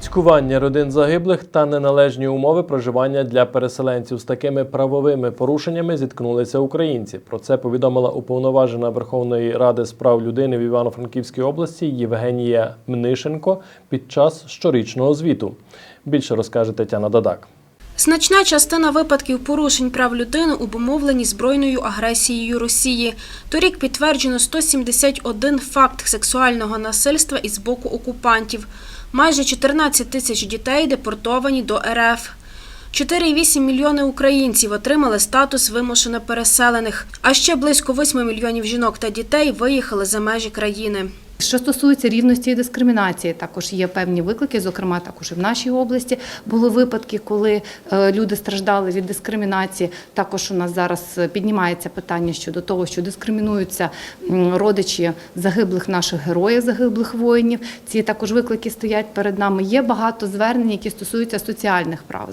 Цькування родин загиблих та неналежні умови проживання для переселенців з такими правовими порушеннями зіткнулися українці. Про це повідомила уповноважена Верховної Ради з прав людини в Івано-Франківській області Євгенія Мнишенко під час щорічного звіту. Більше розкаже Тетяна Дадак. Значна частина випадків порушень прав людини обумовлені збройною агресією Росії. Торік підтверджено 171 факт сексуального насильства із боку окупантів. Майже 14 тисяч дітей депортовані до РФ. 4,8 мільйони українців отримали статус вимушено переселених, а ще близько 8 мільйонів жінок та дітей виїхали за межі країни. Що стосується рівності і дискримінації, також є певні виклики, зокрема також і в нашій області були випадки, коли е, люди страждали від дискримінації. Також у нас зараз е, піднімається питання щодо того, що дискримінуються родичі загиблих наших героїв, загиблих воїнів. Ці також виклики стоять перед нами. Є багато звернень, які стосуються соціальних прав,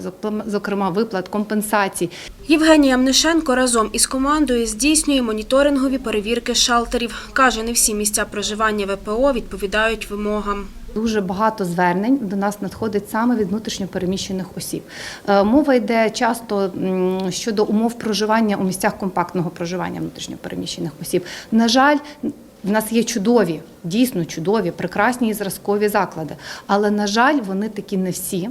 зокрема- виплат, компенсацій. Євгенія Мнишенко разом із командою здійснює моніторингові перевірки шалтерів. Каже, не всі місця проживання ВПО відповідають вимогам. Дуже багато звернень до нас надходить саме від внутрішньопереміщених осіб. Е, Мова йде часто щодо умов проживання у місцях компактного проживання внутрішньопереміщених осіб. На жаль, в нас є чудові, дійсно чудові, прекрасні і зразкові заклади. Але, на жаль, вони такі не всі.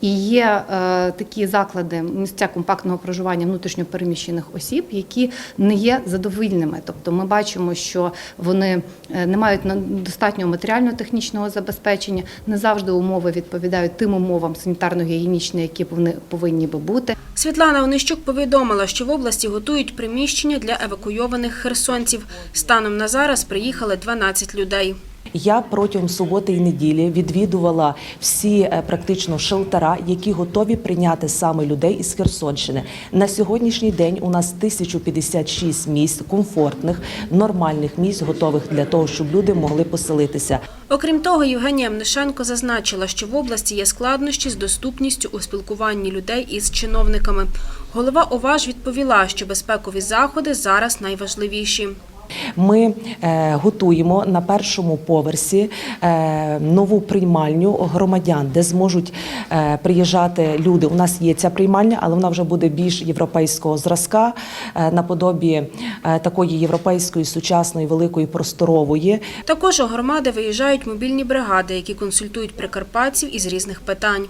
І є е, такі заклади, місця компактного проживання внутрішньопереміщених осіб, які не є задовільними. Тобто ми бачимо, що вони е, не мають достатнього матеріально-технічного забезпечення, не завжди умови відповідають тим умовам санітарно-гігієнічним, які повинні би бути. Світлана Онищук повідомила, що в області готують приміщення для евакуйованих херсонців. Станом на зараз приїхали 12 людей. Я протягом суботи і неділі відвідувала всі е, практично шелтера, які готові прийняти саме людей із Херсонщини. На сьогоднішній день у нас 1056 місць комфортних, нормальних місць, готових для того, щоб люди могли поселитися. Окрім того, Євгенія Мнишенко зазначила, що в області є складнощі з доступністю у спілкуванні людей із чиновниками. Голова ОВАЖ відповіла, що безпекові заходи зараз найважливіші. Ми е, готуємо на першому поверсі е, нову приймальню громадян, де зможуть е, приїжджати люди. У нас є ця приймальня, але вона вже буде більш європейського зразка, наподобі такої європейської сучасної великої просторової. Також у громади виїжджають мобільні бригади, які консультують прикарпатців із різних питань.